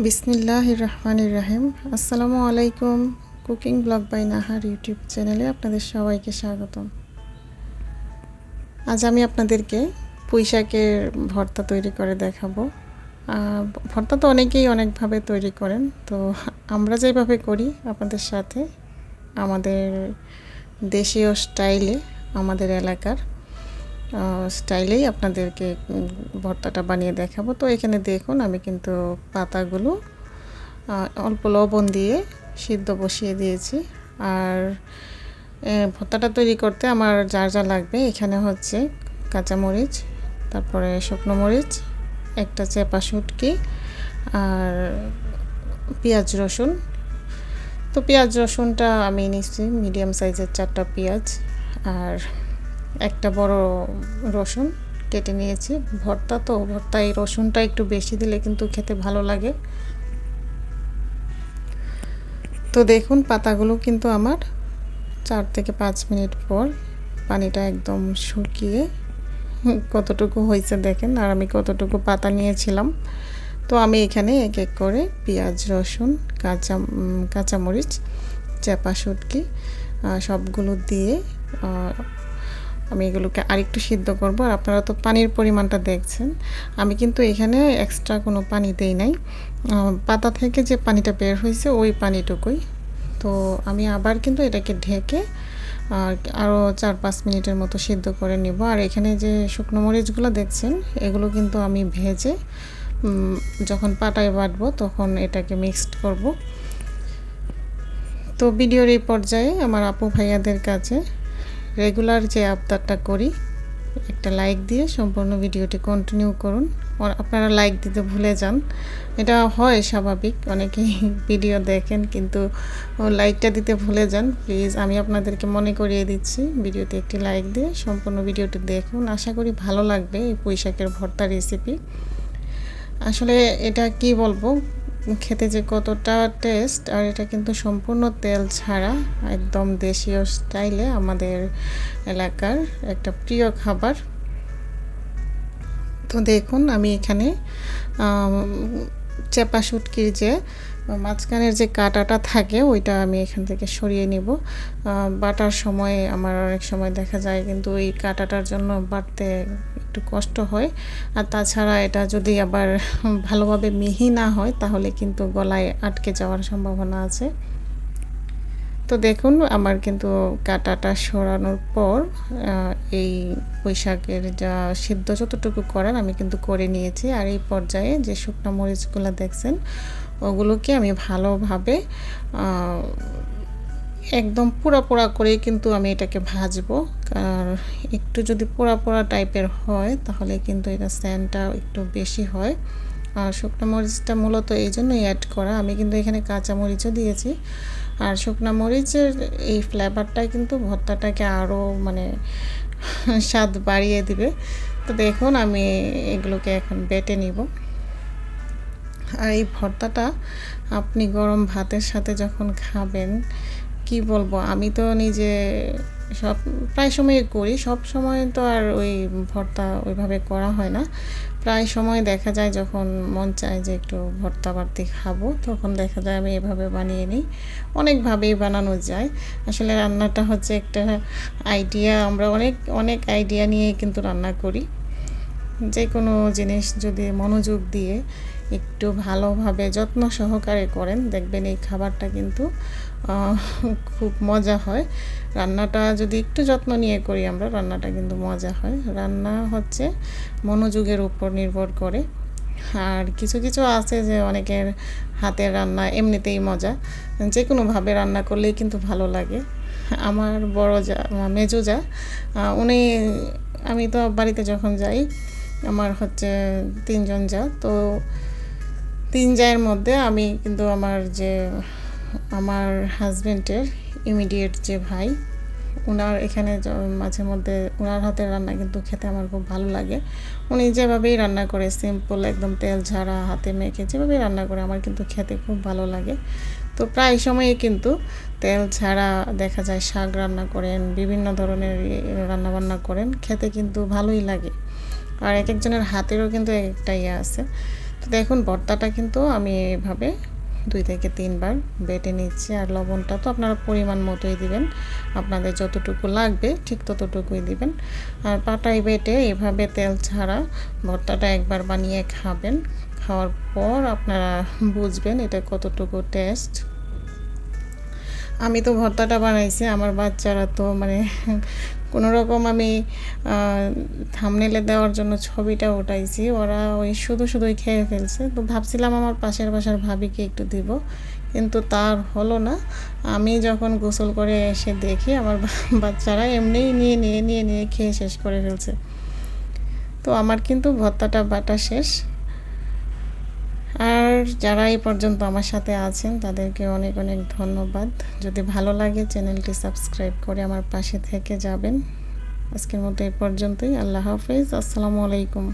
বিসমিল্লাহ রহমান রাহিম আসসালামু আলাইকুম cooking blog by Nahar YouTube চ্যানেলে আপনাদের সবাইকে স্বাগতম। আজ আমি আপনাদেরকে পুঁইশাকের ভর্তা তৈরি করে দেখাবো। ভর্তা তো অনেকেই অনেকভাবে তৈরি করেন, তো আমরা যেভাবে করি আপনাদের সাথে, আমাদের দেশীয় স্টাইলে আমাদের এলাকার স্টাইলেই আপনাদেরকে ভর্তাটা বানিয়ে দেখাবো। তো এখানে দেখুন, আমি কিন্তু পাতাগুলো অল্প লবণ দিয়ে সিদ্ধ বসিয়ে দিয়েছি। আর ভর্তাটা তৈরি করতে আমার যা যা লাগবে, এখানে হচ্ছে কাঁচামরিচ, তারপরে শুকনো মরিচ, একটা চেপা শুটকি, আর পেঁয়াজ রসুন। তো পেঁয়াজ রসুনটা আমি নিচ্ছি, মিডিয়াম সাইজের চারটা পেঁয়াজ। আর একটা বড় রসুন কেটে নিয়েছি। ভর্তা তো, ভর্তা এই রসুনটা একটু বেশি দিলে কিন্তু খেতে ভালো লাগে। তো দেখুন, পাতাগুলো কিন্তু আমার চার থেকে পাঁচ মিনিট পর পানিটা একদম শুকিয়ে কতটুকু হয়েছে দেখেন, আর আমি কতটুকু পাতা নিয়েছিলাম। তো আমি এখানে এক এক করে পেঁয়াজ, রসুন, কাঁচা কাঁচামরিচ, চাপা শুটকি সবগুলো দিয়ে আমি এগুলোকে আরেকটু সিদ্ধ করব। আর আপনারা তো পানির পরিমাণটা দেখছেন। আমি কিন্তু এখানে এক্সট্রা কোনো পানি দেই নাই। পাতা থেকে যে পানিটা বের হয়েছে, ওই পানিটুকুই। তো আমি আবার কিন্তু এটাকে ঢেকে আর আরও চার পাঁচ মিনিটের মতো সিদ্ধ করে নিব। আর এখানে যে শুকনো মরিচগুলো দেখছেন, এগুলো কিন্তু আমি ভেজে যখন পাটায় বাটবো তখন এটাকে মিক্সড করব। তো ভিডিওর এই পর্যায়ে আমার আপু ভাইয়াদের কাছে রেগুলার যে আবদারটা করি, একটা লাইক দিয়ে সম্পূর্ণ ভিডিওটি কন্টিনিউ করুন। আপনারা লাইক দিতে ভুলে যান। এটা হয় স্বাভাবিক, অনেকেই ভিডিও দেখেন কিন্তু লাইকটা দিতে ভুলে যান। প্লিজ আমি আপনাদেরকে মনে করিয়ে দিচ্ছি, ভিডিওতে একটি লাইক দিয়ে সম্পূর্ণ ভিডিওটি দেখুন। আশা করি ভালো লাগবে এই পুঁইশাকের ভর্তা রেসিপি আসলে এটা কি বলব? খেতে যে কতটা টেস্ট আর এটা কিন্তু সম্পূর্ণ তেল ছাড়া, একদম দেশীয় স্টাইলে আমাদের এলাকার একটা প্রিয় খাবার। তো দেখুন, আমি এখানে চেপা শুটকির যে মাঝখানের যে কাটাটা থাকে, ওইটা আমি এখান থেকে সরিয়ে নিব। বাটার সময় আমার অনেক সময় দেখা যায় কিন্তু এই কাটাটার জন্য বাটতে একটু কষ্ট হয়। আর তাছাড়া এটা যদি আবার ভালোভাবে মিহি না হয়, তাহলে কিন্তু গলায় আটকে যাওয়ার সম্ভাবনা আছে। তো দেখুন, আমার কিন্তু কাটাটা সরানোর পর এই বৈশাখের যা সিদ্ধ যতটুকু করার আমি কিন্তু করে নিয়েছি। আর এই পর্যায়ে যে শুকনো মরিচগুলো দেখছেন, ওগুলোকে আমি ভালোভাবে একদম পোড়া পোড়া করেই কিন্তু আমি এটাকে ভাজবো। আর একটু যদি পোড়া পোড়া টাইপের হয়, তাহলে কিন্তু এটা স্যানটা একটু বেশি হয়। আর শুকনো মরিচটা মূলত এই জন্যই অ্যাড করা। আমি কিন্তু এখানে কাঁচা মরিচও দিয়েছি। আর শুকনা মরিচের এই ফ্লেভারটা কিন্তু ভর্তাটাকে আরও মানে স্বাদ বাড়িয়ে দিবে। তো দেখুন, আমি এগুলোকে এখন বেটে নিব। আর এই ভর্তাটা আপনি গরম ভাতের সাথে যখন খাবেন, কি বলব? আমি তো নিজে সব, প্রায় সময় করি। সব সময় তো আর ওই ভর্তা ওইভাবে করা হয় না। প্রায় সময় দেখা যায় যখন মন চায় যে একটু ভর্তা বাড়তি খাব, তখন দেখা যায় আমি এভাবে বানিয়ে নিই। অনেকভাবেই বানানো যায়। আসলে রান্নাটা হচ্ছে একটা আইডিয়া আমরা অনেক অনেক আইডিয়া নিয়ে কিন্তু রান্না করি। যে কোনো জিনিস যদি মনোযোগ দিয়ে একটু ভালোভাবে যত্ন সহকারে করেন। দেখবেন এই খাবারটা কিন্তু খুব মজা হয়। রান্নাটা যদি একটু যত্ন নিয়ে করি আমরা, রান্নাটা কিন্তু মজা হয়। রান্না হচ্ছে মনোযোগের উপর নির্ভর করে। আর কিছু কিছু আছে যে অনেকের হাতের রান্না এমনিতেই মজা। যে কোনোভাবে রান্না করলেই কিন্তু ভালো লাগে। আমার বড় যা মেজো যা উনি, আমি তো বাড়িতে যখন যাই, আমার হচ্ছে তিনজন যা। তো তিন জায়ের মধ্যে আমি কিন্তু আমার যে, আমার হাজবেন্ডের ইমিডিয়েট যে ভাই ওনার এখানে মাঝে মধ্যে ওনার হাতের রান্না কিন্তু খেতে আমার খুব ভালো লাগে। উনি যেভাবেই রান্না করে সিম্পল একদম তেল ঝাড়া, হাতে মেখে যেভাবেই রান্না করে, আমার কিন্তু খেতে খুব ভালো লাগে। তো প্রায় সময়ই কিন্তু তেল ছাড়া দেখা যায় শাক রান্না করেন, বিভিন্ন ধরনের রান্না বান্না করেন, খেতে কিন্তু ভালোই লাগে। আর এক একজনের হাতেরও কিন্তু এক একটা ইয়ে আছে। তো দেখুন, ভর্তাটা কিন্তু আমি এভাবে দুই থেকে তিনবার বেটে নিচ্ছি। আর লবণটা তো আপনারা পরিমাণ মতোই দিবেন। আপনাদের যতটুকু লাগবে, ঠিক ততটুকুই দিবেন। আর পাটাই বেটে এভাবে তেল ছাড়া ভর্তাটা একবার বানিয়ে খাবেন। খাওয়ার পর আপনারা বুঝবেন এটা কতটুকু টেস্ট আমি তো ভর্তাটা বানাইছি, আমার বাচ্চারা তো মানে কোনো রকম আমি থামনেলে দেওয়ার জন্য ছবিটা উঠাইছি। ওরা ওই শুধু শুধুই খেয়ে ফেলছে। তো ভাবছিলাম আমার পাশের বাসার ভাবিকে একটু দিব, কিন্তু তার হলো না। আমি যখন গোসল করে এসে দেখি, আমার বাচ্চারা এমনিই নিয়ে নিয়ে নিয়ে নিয়ে খেয়ে শেষ করে ফেলছে। তো আমার কিন্তু ভর্তাটা বাটা শেষ। যারা এই পর্যন্ত আমার সাথে আছেন, তাদেরকে অনেক অনেক ধন্যবাদ। যদি ভালো লাগে, চ্যানেলটি সাবস্ক্রাইব করে আমার পাশে থেকে যাবেন। আজকের মতো এই পর্যন্তই। আল্লাহ হাফিজ। আসসালামু আলাইকুম।